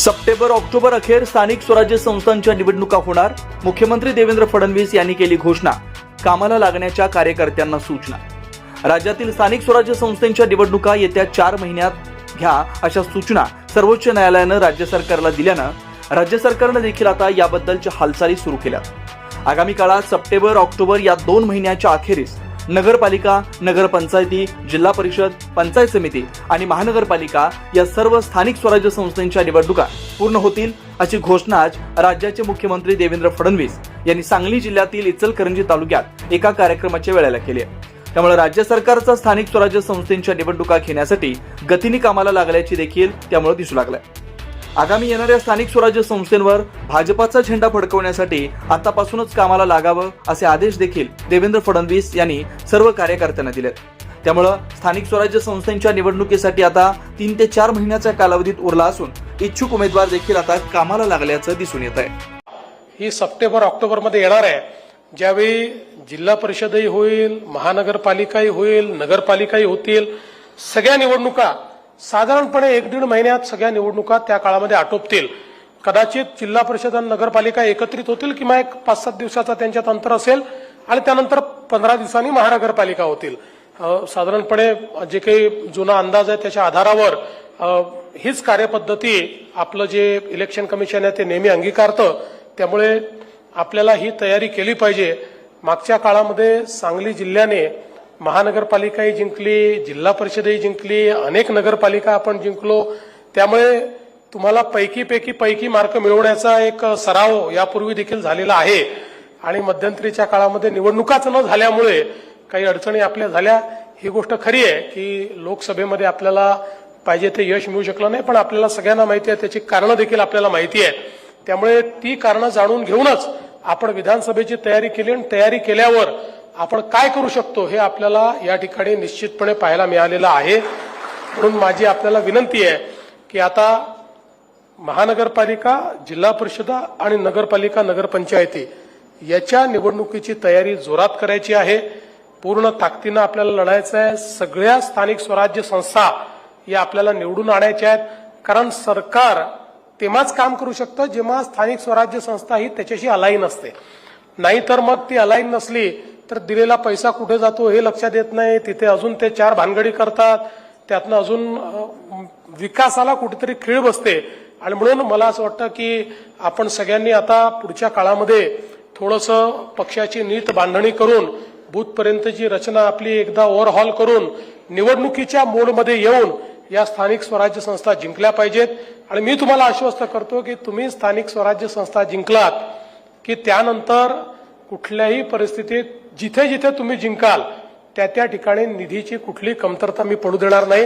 September October अखेर स्थानिक स्वराज्य संस्थांच्या निवडणुका होणार. मुख्यमंत्री देवेंद्र फडणवीस यांनी केली घोषणा. कामाला लागण्याच्या कार्यकर्त्यांना सूचना. राज्यातील स्थानिक स्वराज्य संस्थांच्या निवडणुका येत्या चार महिन्यात घ्या अशा सूचना सर्वोच्च न्यायालयानं राज्य सरकारला दिल्यानं राज्य सरकारनं देखील आता याबद्दलच्या हालचाली सुरू केल्या आगामी काळात सप्टेंबर ऑक्टोबर या दोन महिन्याच्या अखेरीस नगरपालिका नगरपंचायती जिल्हा परिषद पंचायत समिती आणि महानगरपालिका या सर्व स्थानिक स्वराज्य संस्थांच्या निवडणुका पूर्ण होतील अशी घोषणा आज राज्याचे मुख्यमंत्री देवेंद्र फडणवीस यांनी सांगली जिल्ह्यातील इचलकरंजी तालुक्यात एका कार्यक्रमाच्या वेळेला केली आहे. त्यामुळे राज्य सरकारचा स्थानिक स्वराज्य संस्थेच्या निवडणुका घेण्यासाठी गतीने कामाला लागल्याची देखील त्यामुळे दिसू लागलाय. आगामी येणाऱ्या स्थानिक स्वराज्य संस्थेवर भाजपाचा झेंडा फडकवण्यासाठी आतापासूनच कामाला लागावं असे आदेश देखील देवेंद्र फडणवीस यांनी सर्व कार्यकर्त्यांना दिले. त्यामुळं स्थानिक स्वराज्य संस्थांच्या निवडणुकीसाठी आता तीन ते चार महिन्याच्या कालावधीत उरला असून इच्छुक उमेदवार देखील आता कामाला लागल्याचं दिसून येत आहे ही सप्टेंबर ऑक्टोबरमध्ये येणार आहे. ज्यावेळी जिल्हा परिषदही होईल महानगरपालिकाही होईल नगरपालिकाही होतील सगळ्या निवडणुका साधारणपणे एक दीड महिन्यात सगळ्या निवडणुका त्या काळामध्ये आटोपतील. कदाचित जिल्हा परिषद आणि नगरपालिका एकत्रित होतील किंवा एक पाच सात दिवसाचा त्यांच्यात अंतर असेल आणि त्यानंतर पंधरा दिवसांनी महानगरपालिका होतील. साधारणपणे जे काही जुना अंदाज आहे त्याच्या आधारावर हीच कार्यपद्धती आपलं जे इलेक्शन कमिशन आहे ते नेहमी अंगीकारतं. त्यामुळे आपल्याला ही तयारी केली पाहिजे. मागच्या काळामध्ये सांगली जिल्ह्याने महानगरपालिकाही जिंकली जिल्हा परिषदही जिंकली अनेक नगरपालिका आपण जिंकलो. त्यामुळे तुम्हाला पैकीपैकी पैकी मार्क मिळवण्याचा एक सराव यापूर्वी देखील झालेला आहे. आणि मध्यंतरीच्या काळामध्ये निवडणुकाच न झाल्यामुळे काही अडचणी आपल्या झाल्या. ही गोष्ट खरी आहे की लोकसभेमध्ये आपल्याला पाहिजे ते यश मिळू शकलं नाही पण आपल्याला सगळ्यांना माहिती आहे त्याची कारणं देखील आपल्याला माहिती आहेत. त्यामुळे ती कारणं जाणून घेऊनच आपण विधानसभेची तयारी केली आणि तयारी केल्यावर आपण काय करू शकतो हे आपल्याला या ठिकाणी निश्चितपणे पाहायला मिळालेलं आहे. म्हणून माझी आपल्याला विनंती आहे की आता महानगरपालिका जिल्हा परिषद आणि नगरपालिका नगरपंचायती याच्या निवडणुकीची तयारी जोरात करायची आहे. पूर्ण ताकदीनं आपल्याला लढायचं आहे. सगळ्या स्थानिक स्वराज्य संस्था या आपल्याला निवडून आणायच्या आहेत. कारण सरकार तेव्हाच काम करू शकतं जेव्हा स्थानिक स्वराज्य संस्था ही त्याच्याशी अलाईन असते. नाहीतर मग ती अलाईन नसली तर दिलेला पैसा कुठे जातो हे लक्षात येत नाही. तिथे अजून ते चार भानगडी करतात. त्यातनं अजून विकासाला कुठेतरी खीळ बसते. आणि म्हणून मला असं वाटतं की आपण सगळ्यांनी आता पुढच्या काळामध्ये थोडंसं पक्षाची नीट बांधणी करून बूथपर्यंतची रचना आपली एकदा ओव्हरहॉल करून निवडणुकीच्या मोडमध्ये येऊन या स्थानिक स्वराज्य संस्था जिंकल्या पाहिजेत. आणि मी तुम्हाला आश्वस्त करतो की तुम्ही स्थानिक स्वराज्य संस्था जिंकलात की त्यानंतर कुठल्याही परिस्थितीत जिथे जिथे तुम्ही जिंकाल त्या त्या ठिकाणी निधीची कुठली कमतरता मी पडू देणार नाही.